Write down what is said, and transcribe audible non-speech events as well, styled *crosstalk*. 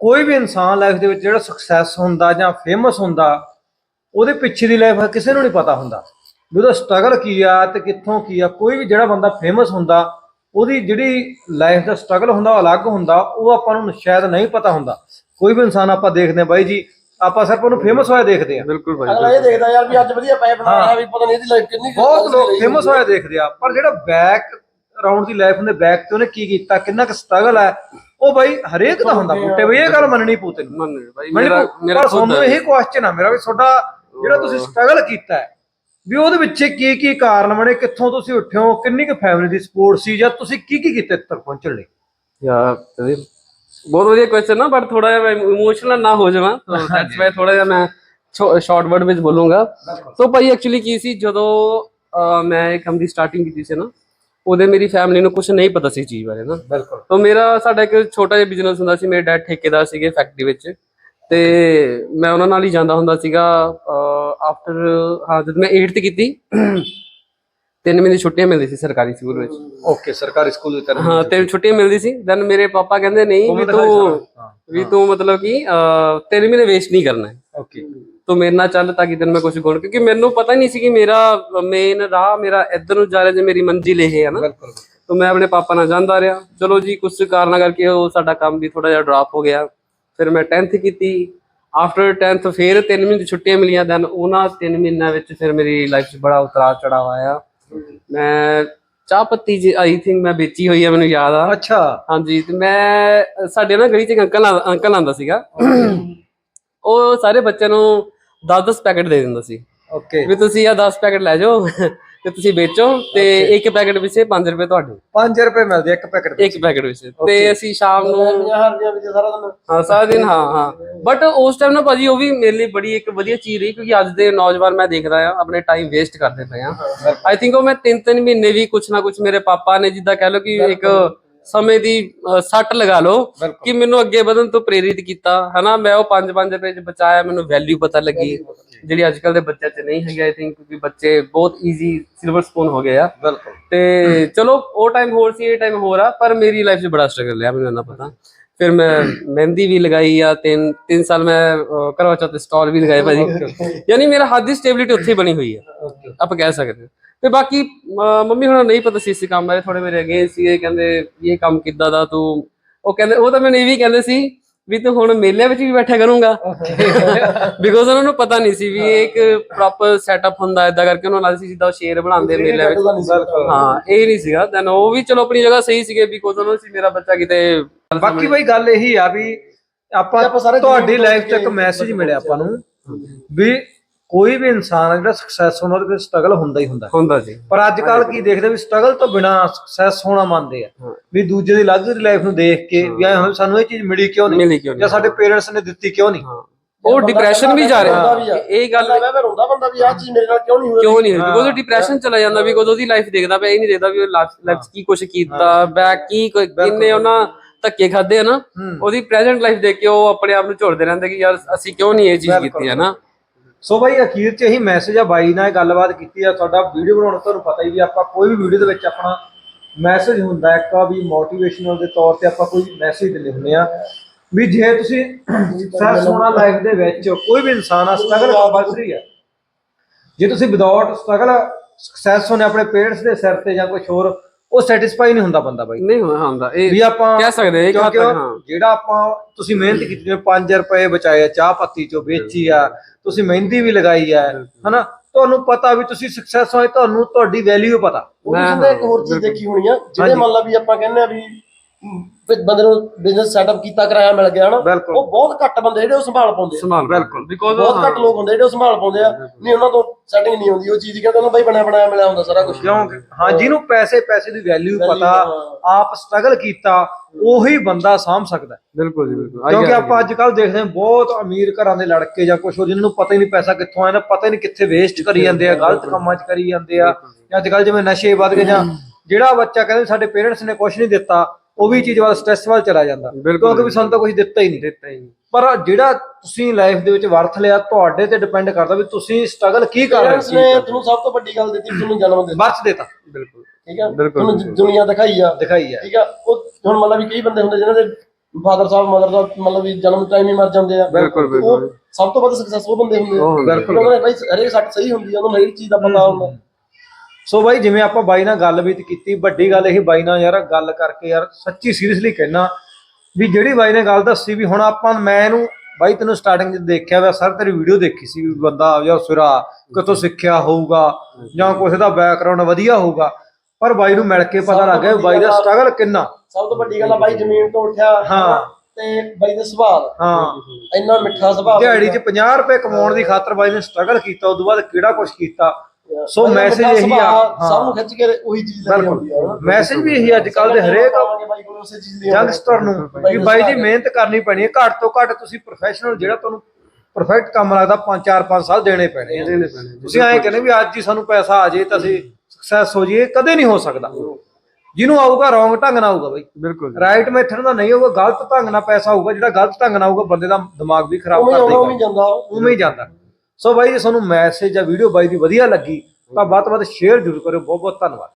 ਕੋਈ ਵੀ ਇਨਸਾਨ ਲਾਈਫ ਦੇ ਵਿੱਚ ਜਿਹੜਾ ਸਕਸੈਸ ਹੁੰਦਾ ਜਾਂ ਫੇਮਸ ਹੁੰਦਾ ਉਹਦੇ ਪਿੱਛੇ ਦੀ ਲਾਈਫ ਕਿਸੇ ਨੂੰ ਨਹੀਂ ਪਤਾ ਹੁੰਦਾ। ਵੀ ਉਹਦਾ ਸਟਰਗਲ ਕੀ ਆ ਤੇ ਕਿੱਥੋਂ ਕੀ ਆ ਕੋਈ ਵੀ ਜਿਹੜਾ ਬੰਦਾ ਫੇਮਸ ਹੁੰਦਾ ਉਹਦੀ ਜਿਹੜੀ ਲਾਈਫ ਦਾ ਸਟਰਗਲ ਹੁੰਦਾ ਉਹ ਅਲੱਗ ਹੁੰਦਾ ਉਹ ਆਪਾਂ ਨੂੰ ਸ਼ਾਇਦ ਨਹੀਂ ਪਤਾ ਹੁੰਦਾ। ਕੋਈ ਵੀ ਇਨਸਾਨ ਆਪਾਂ ਦੇਖਦੇ ਹਾਂ ਬਾਈ ਜੀ ਆਪਾਂ ਸਿਰਫ ਉਹਨੂੰ ਫੇਮਸ ਹੋਇਆ ਦੇਖਦੇ ਆ ਬਿਲਕੁਲ ਅਗਲਾ ਇਹ ਦੇਖਦਾ ਯਾਰ ਵੀ ਅੱਜ ਵਧੀਆ ਪੈਸੇ ਬਣਾ ਰਿਹਾ ਵੀ ਪਤਾ ਨਹੀਂ ਇਹਦੀ ਲਾਈਫ ਕਿੰਨੀ ਬਹੁਤ ਲੋਕ ਫੇਮਸ ਹੋਇਆ ਦੇਖਦੇ ਆ ਪਰ ਜਿਹੜਾ ਬੈਕ ਰਾਉਂਡ ਦੀ ਲਾਈਫ ਹੁੰਦੇ ਬੈਕ ਤੇ ਉਹਨੇ ਕੀ ਕੀਤਾ ਕਿੰਨਾ ਕੁ ਸਟਰਗਲ ਹੈ ਉਹ ਬਾਈ ਹਰੇਕ ਦਾ ਹੁੰਦਾ ਬੁੱਟੇ ਬਈ ਇਹ ਗੱਲ ਮੰਨਣੀ ਪਊ ਤੈਨੂੰ। ਮੰਨ ਮੈਨੂੰ ਮੇਰਾ ਮੇਰਾ ਤੁਹਾਨੂੰ ਇਹ ਕੁਐਸਚਨ ਆ ਮੇਰਾ ਵੀ ਤੁਹਾਡਾ ਜਿਹੜਾ ਤੁਸੀਂ ਸਟਰਗਲ ਕੀਤਾ ਹੈ ਵੀ ਉਹਦੇ ਵਿੱਚ ਕੀ ਕੀ ਕਾਰਨ ਬਣੇ ਕਿੱਥੋਂ ਤੁਸੀਂ ਉੱਠੇ ਹੋ ਕਿੰਨੀ ਕੁ ਫੈਮਿਲੀ ਦੀ ਸਪੋਰਟ ਸੀ ਜਾਂ ਤੁਸੀਂ ਕੀ ਕੀ ਕੀਤਾ ਇੱਥੇ ਤੱਕ ਪਹੁੰਚਣ ਲਈ? ਯਾਰ ਬਹੁਤ ਵਧੀਆ ਕੁਐਸਚਨ ਨਾ ਬਟ ਥੋੜਾ ਜਿਹਾ ਇਮੋਸ਼ਨਲ ਨਾ ਹੋ ਜਾਵਾਂ ਤਾਂ ਦੈਟਸ ਵਾਈ ਥੋੜਾ ਜਿਹਾ ਮੈਂ ਸ਼ਾਰਟ ਵਰਡ ਵਿੱਚ ਬੋਲੂੰਗਾ। ਸੋ ਭਾਈ ਐਕਚੁਅਲੀ ਕੀ ਸੀ ਜਦੋਂ ਮੈਂ ਇਹ ਕੰਮ ਦੀ ਸਟਾਰਟਿੰਗ ਕੀਤੀ ਸੀ ਨਾ ਉਹਦੇ ਮੇਰੀ ਫੈਮਿਲੀ ਨੂੰ ਕੁਝ ਨਹੀਂ ਪਤਾ ਸੀ ਚੀਜ਼ ਬਾਰੇ ਨਾ। ਬਿਲਕੁਲ। ਤਾਂ ਮੇਰਾ ਸਾਡਾ ਇੱਕ ਛੋਟਾ ਜਿਹਾ ਬਿਜ਼ਨਸ ਹੁੰਦਾ ਸੀ ਮੇਰੇ ਡੈਡ ਠੇਕੇਦਾਰ ਸੀਗੇ ਫੈਕਟਰੀ ਵਿੱਚ। ਤੇ ਮੈਂ ਉਹਨਾਂ ਨਾਲ ਹੀ ਜਾਂਦਾ ਹੁੰਦਾ ਸੀਗਾ ਆਫਟਰ ਹਾਂ ਜਦ ਮੈਂ 8th ਕੀਤੀ ਤਿੰਨ ਮਹੀਨੇ ਛੁੱਟੀਆਂ ਮਿਲਦੀ ਸੀ ਸਰਕਾਰੀ ਸਕੂਲ ਵਿੱਚ। ਓਕੇ ਸਰਕਾਰੀ ਸਕੂਲ ਦੀ ਤਰ੍ਹਾਂ ਹਾਂ ਤਿੰਨ ਛੁੱਟੀਆਂ ਮਿਲਦੀ ਸੀ। ਦੈਨ ਮੇਰੇ ਪਾਪਾ ਕਹਿੰਦੇ ਨਹੀਂ ਵੀ ਤੂੰ ਵੀ ਤੂੰ ਮਤਲਬ ਕਿ ਤਿੰਨ ਮਹੀਨੇ ਵੇਸਟ ਨਹੀਂ ਕਰਨਾ ਹੈ। ਓਕੇ ਤੂੰ ਮੇਰੇ ਨਾਲ ਚੱਲ ਤਾਂ ਕਿ ਤੈਨੂੰ ਮੈਂ ਕੁਝ ਗੁਣ ਕਿਉਂਕਿ ਮੈਨੂੰ ਪਤਾ ਹੀ ਨਹੀਂ ਸੀ ਕਿ ਮੇਰਾ ਮੇਨ ਰਾਹ ਮੇਰਾ ਇੱਧਰ ਨੂੰ ਜਾ ਰਿਹਾ ਜੇ ਮੇਰੀ ਮੰਜ਼ਿਲ ਇਹ ਹੈ ਨਾ। ਬਿਲਕੁਲ ਤਾਂ ਮੈਂ ਆਪਣੇ ਪਾਪਾ ਨਾਲ ਜਾਂਦਾ ਰਿਹਾ। ਚਲੋ ਜੀ ਕੁਝ ਕਾਰਨਾਂ ਕਰਕੇ ਉਹ ਸਾਡਾ ਕੰਮ ਵੀ ਥੋੜਾ ਜਿਹਾ ਡ੍ਰੌਪ ਹੋ ਗਿਆ। ਫਿਰ ਮੈਂ 10th ਕੀਤੀ। ਆਫਟਰ 10th ਫਿਰ 3 ਮਹੀਨੇ ਦੀ ਛੁੱਟੀਆਂ ਮਿਲੀਆਂ ਦੈਨ ਉਹਨਾਂ 3 ਮਹੀਨਿਆਂ ਵਿੱਚ ਫਿਰ ਮੇਰੀ ਲਾਈਫ 'ਚ ਬੜਾ ਉਤਰਾਅ ਚੜਾਅ ਆਇਆ ਮੈਂ ਚਾਹ ਪੱਤੀ ਜੀ ਆਈ ਥਿੰਕ ਮੈਂ ਵੇਚੀ ਹੋਈ ਹੈ ਮੈਨੂੰ ਯਾਦ ਆ। ਅੱਛਾ। ਹਾਂਜੀ ਤੇ ਮੈਂ ਸਾਡੇ ਨਾ ਗਲੀ 'ਚ ਇੱਕ ਅੰਕਲ ਆ- ਅੰਕਲ ਆਂਦਾ ਸੀਗਾ। ਉਹ ਸਾਰੇ ਬੱਚਿਆਂ ਨੂੰ 10-10 ਪੈਕੇਟ ਦੇ ਦਿੰਦਾ ਸੀ। ਓਕੇ। ਵੀ ਤੁਸੀਂ ਆ 10 ਪੈਕੇਟ ਲੈ ਜਾਓ। ਤੇ ਤੁਸੀਂ ਵੇਚੋ ਤੇ ਇੱਕ ਪੈਕੇਟ ਪਿੱਛੇ 5 ਰੁਪਏ ਤੁਹਾਡੇ। 5 ਰੁਪਏ ਮਿਲਦੇ ਇੱਕ ਪੈਕਟ ਇੱਕ ਪੈਕੇਟ ਵਿੱਚ। ਤੇ ਅਸੀਂ ਸ਼ਾਮ ਨੂੰ 50000 ਰੁਪਏ ਵਿੱਚ ਸਾਰਾ ਦਿਨ। ਹਾਂ ਸਾਰਾ ਦਿਨ ਹਾਂ ਹਾਂ। ਬਟ ਉਸ ਟਾਈਮ ਨਾ ਭਾਜੀ ਉਹ ਵੀ ਮੇਰੇ ਲਈ ਬੜੀ ਇੱਕ ਵਧੀਆ ਚੀਜ਼ ਰਹੀ ਕਿਉਂਕਿ ਅੱਜ ਦੇ ਨੌਜਵਾਨ ਮੈਂ ਦੇਖਦਾ ਆ ਆਪਣੇ ਟਾਈਮ ਵੇਸਟ ਕਰਦੇ ਪਏ ਆ। ਆਈ ਥਿੰਕ ਉਹ ਮੈਂ ਤਿੰਨ ਤਿੰਨ ਮਹੀਨੇ ਵੀ ਕੁਛ ਨਾ ਕੁਛ ਮੇਰੇ ਪਾਪਾ ਨੇ ਜਿੱਦਾਂ ਕਹਿ ਲਓ ਕਿ ਇੱਕ ਸਮੇਂ ਦੀ ਸੱਟ ਲਗਾ ਲਓ ਕਿ ਮੈਨੂੰ ਅੱਗੇ ਵਧਣ ਤੋਂ ਪ੍ਰੇਰਿਤ ਕੀਤਾ ਹਨਾ? ਮੈਂ ਉਹ 5-5 ਰੁਪਏ ਚ ਬਚਾਇਆ ਮੈਨੂੰ ਵੈਲਿਊ ਪਤਾ ਲੱਗੀ। ਜਿਹੜੀ ਅੱਜ ਕੱਲ ਦੇ ਬੱਚਿਆਂ 'ਚ ਨਹੀਂ ਹੈਗੀ ਆਈ ਥਿੰਕ ਕਿਉਂਕਿ ਬੱਚੇ ਬਹੁਤ ਈਜ਼ੀ ਸਿਲਵਰ ਸਪੂਨ ਹੋ ਗਏ ਆ। ਬਿਲਕੁਲ। ਤੇ ਚਲੋ ਉਹ ਟਾਈਮ ਹੋਰ ਸੀ ਇਹ ਟਾਈਮ ਹੋਰ ਆ ਪਰ ਮੇਰੀ ਲਾਈਫ 'ਚ ਬੜਾ ਸਟਰਗਲ ਰਿਹਾ ਮੈਨੂੰ ਨਾ ਪਤਾ। ਫਿਰ ਮੈਂ ਮਹਿੰਦੀ ਵੀ ਲਗਾਈ ਆ ਤਿੰਨ ਤਿੰਨ ਸਾਲ ਮੈਂ ਕਰਵਾ ਚੌਥ ਤੇ ਸਟਾਲ ਵੀ ਲਗਾਏ ਭਾਜੀ। ਯਾਨੀ ਮੇਰਾ ਹੱਥ ਦੀ ਸਟੇਬਿਲਿਟੀ ਉੱਥੇ ਬਣੀ ਹੋਈ ਓਕੇ ਆਪਾਂ ਕਹਿ ਸਕਦੇ ਹਾਂ। ਤੇ ਬਾਕੀ ਮੰਮੀ ਹੁਣ ਨਹੀਂ ਪਤਾ ਸੀ ਇਸ ਕੰਮ ਬਾਰੇ ਥੋੜੇ ਮੇਰੇ ਅਗੇ ਸੀਗੇ ਕਹਿੰਦੇ ਇਹ ਕੰਮ ਕਿੱਦਾਂ ਦਾ ਤੂੰ ਉਹ ਕਹਿੰਦੇ ਉਹ ਤਾਂ ਮੈਨੂੰ ਇਹ ਵੀ ਕਹਿੰਦੇ ਸੀ ਵੀ ਤੂੰ ਹੁਣ ਮੇਲਿਆਂ ਵਿੱਚ ਵੀ ਬੈਠਿਆ ਕਰੂੰਗਾ। *laughs* ਬਿਕੋਜ਼ ਉਹਨਾਂ ਨੂੰ ਪਤਾ ਨਹੀਂ ਸੀ ਵੀ ਇਹ ਇੱਕ ਪ੍ਰੋਪਰ ਸੈਟਅਪ ਹੁੰਦਾ ਏਦਾਂ ਕਰਕੇ ਉਹਨਾਂ ਨਾਲ ਸੀ ਜਿੱਦਾਂ ਉਹ ਸ਼ੇਰ ਬਣਾਉਂਦੇ ਮੇਲਿਆਂ ਵਿੱਚ। ਹਾਂ ਇਹ ਨਹੀਂ ਸੀਗਾ। ਦੈਨ ਉਹ ਵੀ ਚਲੋ ਆਪਣੀ ਜਗ੍ਹਾ ਸਹੀ ਸੀਗੇ ਬਿਕੋਜ਼ ਉਹਨਾਂ ਨੂੰ ਸੀ ਮੇਰਾ ਬੱਚਾ ਕਿਤੇ ਬਾਕੀ ਬਈ ਗੱਲ ਇਹੀ ਆ ਵੀ ਆਪਾਂ ਤੁਹਾਡੀ ਲਾਈਫ 'ਚ ਇੱਕ ਮੈਸੇਜ ਮਿਲਿਆ ਆਪਾਂ ਨੂੰ ਵੀ ਕੋਈ ਵੀ ਇਨਸਾਨ ਆ ਜਿਹੜਾ ਸਕਸੈਸ ਹੋਣਾ ਉਹਦੇ ਵਿੱਚ ਸਟਰਗਲ ਹੁੰਦਾ ਹੀ ਹੁੰਦਾ। ਹੁੰਦਾ ਜੀ। ਪਰ ਅੱਜ ਕੱਲ ਕੀ ਦੇਖਦੇ ਵੀ ਸਟਰਗਲ ਤੋਂ ਬਿਨਾ ਸਕਸੈਸ ਹੋਣਾ ਮੰਨਦੇ ਆ। ਵੀ ਦੂਜੇ ਦੀ ਲਗਜ਼ਰੀ ਲਾਈਫ ਨੂੰ ਦੇਖ ਕੇ ਵੀ ਐਂ ਸਾਨੂੰ ਇਹ ਚੀਜ਼ ਮਿਲੀ ਕਿਉਂ ਨਹੀਂ? ਮਿਲੀ ਕਿਉਂ ਜਾਂ ਸਾਡੇ ਪੇਰੈਂਟਸ ਨੇ ਦਿੱਤੀ ਕਿਉਂ ਨਹੀਂ? ਉਹ ਡਿਪਰੈਸ਼ਨ ਵੀ ਜਾ ਰਿਹਾ। ਇਹ ਗੱਲ ਰੋਂਦਾ ਬੰਦਾ ਵੀ ਆਹ ਚੀਜ਼ ਮੇਰੇ ਨਾਲ ਕਿਉਂ ਨਹੀਂ ਹੋਈ? ਕਿਉਂ ਨਹੀਂ ਹੋਈ? ਬਿਕੋਜ਼ ਉਹ ਡਿਪਰੈਸ਼ਨ ਚਲਾ ਜਾਂਦਾ ਬਿਕੋਜ਼ ਉਹਦੀ ਲਾਈਫ ਦੇਖਦਾ ਪਿਆ ਇਹ ਨਹੀਂ ਦੇਖਦਾ ਵੀ ਉਹ ਲਾਈਫ ਕੀ ਕੁਝ ਕੀਤਾ ਬੈਕ ਕੀ ਕੋਈ- ਕਿੰਨੇ ਉਹਨਾਂ ਧੱਕੇ ਖਾਦੇ ਆ ਨਾ। ਉਹਦੀ ਪ੍ਰੈਜ਼ੈਂਟ ਲਾਈਫ ਦੇਖ ਕੇ ਉਹ ਆਪਣੇ ਆਪ ਨੂੰ ਝੋੜਦੇ ਰਹਿੰਦੇ ਕਿ ਯਾਰ ਅਸੀਂ ਕਿਉਂ ਨਹੀਂ ਇਹ ਚੀਜ਼ ਕੀਤੀ ਹੈ ਨਾ ਸੋ ਬਾਈ, ਅਖੀਰ 'ਚ ਇਹੀ ਮੈਸੇਜ ਆ ਬਾਈ ਨਾਲ ਗੱਲਬਾਤ ਕੀਤੀ ਆ। ਤੁਹਾਡਾ ਵੀਡੀਓ ਬਣਾਉਣ ਤੁਹਾਨੂੰ ਪਤਾ ਹੀ ਵੀ ਆਪਾਂ ਕੋਈ ਵੀ ਵੀਡੀਓ ਦੇ ਵਿੱਚ ਆਪਣਾ ਮੈਸੇਜ ਹੁੰਦਾ ਇੱਕ ਆ ਵੀ ਮੋਟੀਵੇਸ਼ਨਲ ਦੇ ਤੌਰ ਤੇ ਆਪਾਂ ਕੋਈ ਮੈਸੇਜ ਦਿੰਦੇ ਹੁੰਦੇ ਆ ਵੀ ਜੇ ਤੁਸੀਂ ਸਕਸੈਸ ਹੋਣਾ ਲਾਈਫ ਦੇ ਵਿੱਚ ਕੋਈ ਵੀ ਇਨਸਾਨ ਆ ਸਟਰਗਲ ਕੰਪਲਸਰੀ ਆ। ਜੇ ਤੁਸੀਂ ਵਿਦਆਊਟ ਸਟਰਗਲ ਸਕਸੈਸ ਹੋਣੇ ਆਪਣੇ ਪੇਰੈਂਟਸ ਦੇ ਸਿਰ ਤੇ ਜਾਂ ਕੁਝ ਹੋਰ ਉਹ ਸੈਟੀਸਫਾਈ ਨਹੀਂ ਹੁੰਦਾ ਬੰਦਾ ਬਾਈ। ਨਹੀਂ ਹੁੰਦਾ ਇਹ ਵੀ ਆਪਾਂ ਕਹਿ ਸਕਦੇ ਹਾਂ, ਇੱਕ ਹੱਦ ਕਿਉਂਕਿ ਤੱਕ, ਹਾਂ। ਜਿਹੜਾ ਆਪਾਂ ਤੁਸੀਂ ਮਿਹਨਤ ਕੀਤੀ ਜਿਵੇਂ 5 ਰੁਪਏ ਬਚਾਏ ਆ ਚਾਹ ਪੱਤੀ ਚੋਂ ਵੇਚੀ ਆ ਤੁਸੀਂ ਮਹਿੰਦੀ ਵੀ ਲਗਾਈ ਆ ਹਨਾ? ਤੁਹਾਨੂੰ ਪਤਾ ਵੀ ਤੁਸੀਂ ਸਕਸੈਸ ਹੋਏ ਤੁਹਾਨੂੰ ਤੁਹਾਡੀ ਵੈਲਿਊ ਪਤਾ। ਉਹ ਵੀ ਕਹਿੰਦੇ ਇੱਕ ਹੋਰ ਚੀਜ਼ ਦੇਖੀ ਹੋਣੀ ਆ ਜਿਹੜੇ ਮੰਨ ਲਾ ਵੀ ਆਪਾਂ ਕਹਿੰਦੇ ਆ ਵੀ ਵੀ ਬੰਦੇ ਨੂੰ ਬਿਜ਼ਨਸ ਸੈਟਅਪ ਕੀਤਾ ਕਰਾਇਆ ਮਿਲ ਗਿਆ ਨਾ ਬਿਲਕੁਲ। ਉਹ ਬਹੁਤ ਘੱਟ ਬੰਦੇ ਜਿਹੜੇ ਉਹ ਸੰਭਾਲ ਪਾਉਂਦੇ ਆ। ਸੰਭਾਲ ਬਿਲਕੁਲ। ਬਿਕੋਜ਼ ਬਹੁਤ ਘੱਟ ਲੋਕ ਹੁੰਦੇ ਜਿਹੜੇ ਉਹ ਸੰਭਾਲ ਪਾਉਂਦੇ ਆ। ਨਹੀਂ ਉਹਨਾਂ ਤੋਂ ਸੈਟਿੰਗ ਨਹੀਂ ਹੁੰਦੀ ਉਹ ਚੀਜ਼ ਹੀ ਕਹਿੰਦੇ ਉਹਨਾਂ ਬਾਈ ਬਣਿਆ ਬਣਾਇਆ ਮਿਲਿਆ ਹੁੰਦਾ ਸਾਰਾ ਕੁਝ ਕਿਉਂਕਿ ਹਾਂ ਜਿਹਨੂੰ ਪੈਸੇ ਪੈਸੇ ਦੀ ਵੈਲਿਊ Value, ਪਤਾ ਹਾਂ। ਆਪ ਸਟਰਗਲ ਕੀਤਾ ਉਹੀ ਬੰਦਾ ਸਾਂਭ ਸਕਦਾ। ਹੈ। ਬਿਲਕੁਲ ਜੀ ਬਿਲਕੁਲ। ਕਿਉਂਕਿ ਆਪਾਂ ਅੱਜ ਕੱਲ ਦੇਖਦੇ ਹਾਂ ਬਹੁਤ ਅਮੀਰ ਘਰਾਂ ਦੇ ਲੜਕੇ ਜਾਂ ਕੁਝ ਹੋਰ ਜਿਨ੍ਹਾਂ ਨੂੰ ਪਤਾ ਹੀ ਨਹੀਂ ਪੈਸਾ ਕਿੱਥੋਂ ਆਇਆ ਪਤਾ ਹੀ ਨਹੀਂ ਕਿੱਥੇ ਵੇਸਟ ਕਰੀ ਜਾਂਦੇ ਆ ਗਲਤ ਕੰਮਾਂ 'ਚ ਕਰੀ ਜਾਂਦੇ ਆ। ਜਾਂ ਅੱਜ ਕੱਲ ਜਿਵੇਂ ਨਸ਼ੇ ਵੱਧ ਗਏ ਜਾਂ ਜਿਹੜਾ ਬੱਚਾ ਕਹਿੰਦੇ ਸਾਡੇ ਪੇਰੈਂਟਸ ਨੇ ਕੁਝ ਨਹੀਂ ਦਿੱਤਾ ਉਹ ਵੀ ਚੀਜ਼ ਵੱਲ ਸਟ੍ਰੈਸ ਵੱਲ ਚਲਾ ਜਾਂਦਾ। ਬਿਲਕੁਲ। ਕਿਉਂਕਿ ਵੀ ਸਾਨੂੰ ਤਾਂ ਕੁਝ ਦਿੱਤਾ ਹੀ ਨਹੀਂ। ਦਿੱਤਾ ਹੀ ਨਹੀਂ। ਪਰ ਜਿਹੜਾ ਤੁਸੀਂ ਲਾਈਫ ਦੇ ਵਿੱਚ ਵਰਥ ਲਿਆ ਤੁਹਾਡੇ ਤੇ ਡਿਪੈਂਡ ਕਰਦਾ ਵੀ ਤੁਸੀਂ ਸਟਰਗਲ ਕੀ ਕਰ ਰਹੇ ਪੇਰੈਂਟਸ ਨੇ ਤੁਹਾਨੂੰ ਸਭ ਤੋਂ ਵੱਡੀ ਗੱਲ ਦਿੱਤੀ ਤੁਹਾਨੂੰ ਜਨਮ ਦਿੱਤਾ। ਵਰਥ ਦੇਤਾ। ਬਿਲਕੁਲ। ਠੀਕ ਆ? ਬਿਲਕੁਲ, ਤੁਹਾਨੂੰ ਦੁਨੀਆ ਦਿਖਾਈ ਆ। ਦਿਖਾਈ ਹੈ ਠੀਕ ਆ? ਉਹ ਹੁਣ ਮੰਨ ਲਾ ਵੀ ਕਈ ਬੰਦੇ ਹੁੰਦੇ ਜਿਨ੍ਹਾਂ ਦੇ ਫਾਦਰ ਸਾਹਿਬ ਮਦਰ ਦਾ ਮਤਲਬ ਵੀ ਜਨਮ ਟਾਈਮ ਹੀ ਮਰ ਜਾਂਦੇ ਆ। ਬਿਲਕੁਲ, ਉਹ ਬਿਲਕੁਲ। ਸਭ ਤੋਂ ਵੱਧ ਸਕਸੈਸਫੁਲ ਬੰਦੇ ਹੁੰਦੇ ਆ। ਉਹ ਹੁੰਦੇ ਆ। ਬਿਲਕੁਲ ਉਹਨਾਂ ਨੇ ਬਾਈ ਹਰੇਕ ਸੱਟ ਸਹੀ ਹੁੰਦੀ ਆ ਉਹਨਾਂ ਨੂੰ ਹਰੇਕ ਚੀਜ਼ ਦਾ ਪਤਾ ਹੁੰਦਾ। ਸੋ ਬਾਈ ਜਿਵੇਂ ਆਪਾਂ ਬਾਈ ਨਾਲ ਗੱਲ ਵੀ ਕੀਤੀ ਵੱਡੀ ਗੱਲ ਇਹ ਬਾਈ ਨਾਲ ਯਾਰ ਗੱਲ ਕਰਕੇ ਯਾਰ ਸੱਚੀ ਸੀਰੀਅਸਲੀ ਕਹਿਣਾ ਵੀ ਜਿਹੜੀ ਬਾਈ ਨੇ ਗੱਲ ਦੱਸੀ ਵੀ ਹੁਣ ਆਪਾਂ ਮੈਂ ਇਹਨੂੰ ਬਾਈ ਤੈਨੂੰ ਸਟਾਰਟਿੰਗ 'ਚ ਦੇਖਿਆ ਵਾ ਸਰ ਤੇਰੀ ਵੀਡੀਓ ਦੇਖੀ ਸੀ ਵੀ ਬੰਦਾ ਆ ਜਾ ਸਿਰਾ ਕਿਤੋਂ ਸਿੱਖਿਆ ਹੋਊਗਾ ਜਾਂ ਕੁਛ ਦਾ ਬੈਕਗ੍ਰਾਉਂਡ ਵਧੀਆ ਹੋਊਗਾ। ਪਰ ਬਾਈ ਨੂੰ ਮਿਲ ਕੇ ਪਤਾ ਲੱਗ ਗਿਆ ਬਾਈ ਦਾ ਸਟਰਗਲ ਕਿੰਨਾ। ਸਭ ਤੋਂ ਵੱਡੀ ਗੱਲ ਆ ਬਾਈ ਜ਼ਮੀਨ ਤੋਂ ਉੱਠਿਆ ਹਾਂ। ਤੇ ਬਾਈ ਦੇ ਸੁਭਾਅ। ਹਾਂ। ਇੰਨਾ ਮਿੱਠਾ ਸੁਭਾਅ। ਦਿਹਾੜੀ 'ਚ 50 ਰੁਪਏ ਕਮਾਉਣ ਦੀ ਖਾਤਰ ਬਾਈ ਨੇ ਸਟਰਗਲ ਕੀਤਾ ਉਦੋਂ ਬਾਅਦ ਕਿਹੜਾ ਕੁਛ ਕੀਤਾ। ਸੋ ਮੈਸੇਜ ਇਹੀ ਆ। ਸਭ ਨੂੰ ਹਾਂ ਖਿੱਚ ਕੇ ਉਹੀ ਚੀਜ਼ ਲੈ ਆਉਂਦੀ ਆ ਮੈਸੇਜ ਵੀ ਇਹੀ ਅੱਜ ਕੱਲ ਦੇ ਹਰੇਕ ਯੰਗਸਟਰ ਨੂੰ ਵੀ ਬਾਈ ਜੀ ਮਿਹਨਤ ਕਰਨੀ ਪੈਣੀ ਹੈ। ਘੱਟ ਤੋਂ ਘੱਟ ਤੁਸੀਂ ਪ੍ਰੋਫੈਸ਼ਨਲ ਜਿਹੜਾ ਤੁਹਾਨੂੰ ਪਰਫੈਕਟ ਕੰਮ ਲੱਗਦਾ 5 4 5 ਸਾਲ ਦੇਣੇ ਪੈਣੇ। ਤੁਸੀਂ ਐਂ ਕਹਿੰਦੇ ਵੀ ਅੱਜ ਹੀ ਸਾਨੂੰ ਪੈਸਾ ਆ ਜੇ ਤਾਂ ਅਸੀਂ ਸਕਸੈਸ ਹੋ ਜਾਈਏ। ਕਦੇ ਨਹੀਂ ਹੋ ਸਕਦਾ। ਜਿਹਨੂੰ ਆਊਗਾ ਰੋਂਗ ਢੰਗ ਨਾਲ ਆਊਗਾ ਬਾਈ। ਬਿਲਕੁਲ ਰਾਈਟ ਮੈਥਡ ਦਾ ਨਹੀਂ ਹੋਊਗਾ ਗਲਤ ਢੰਗ ਨਾਲ ਪੈਸਾ ਆਊਗਾ। ਜਿਹੜਾ ਗਲਤ ਢੰਗ ਨਾਲ ਆਊਗਾ ਬੰਦੇ ਦਾ ਦਿਮਾਗ ਵੀ ਖਰਾਬ ਕਰ ਆਉਣਾ ਉਵੇਂ ਦੇਗਾ ਜਾਂਦਾ। ਉਵੇਂ ਹੀ ਜਾਂਦਾ। ਸੋ ਬਾਈ ਜੇ, ਤੁਹਾਨੂੰ ਮੈਸੇਜ ਜਾਂ ਵੀਡੀਓ ਬਾਈ ਦੀ ਵਧੀਆ ਲੱਗੀ ਤਾਂ ਵੱਧ ਤੋਂ ਵੱਧ ਸ਼ੇਅਰ ਜ਼ਰੂਰ ਕਰਿਓ। ਬਹੁਤ ਬਹੁਤ ਧੰਨਵਾਦ।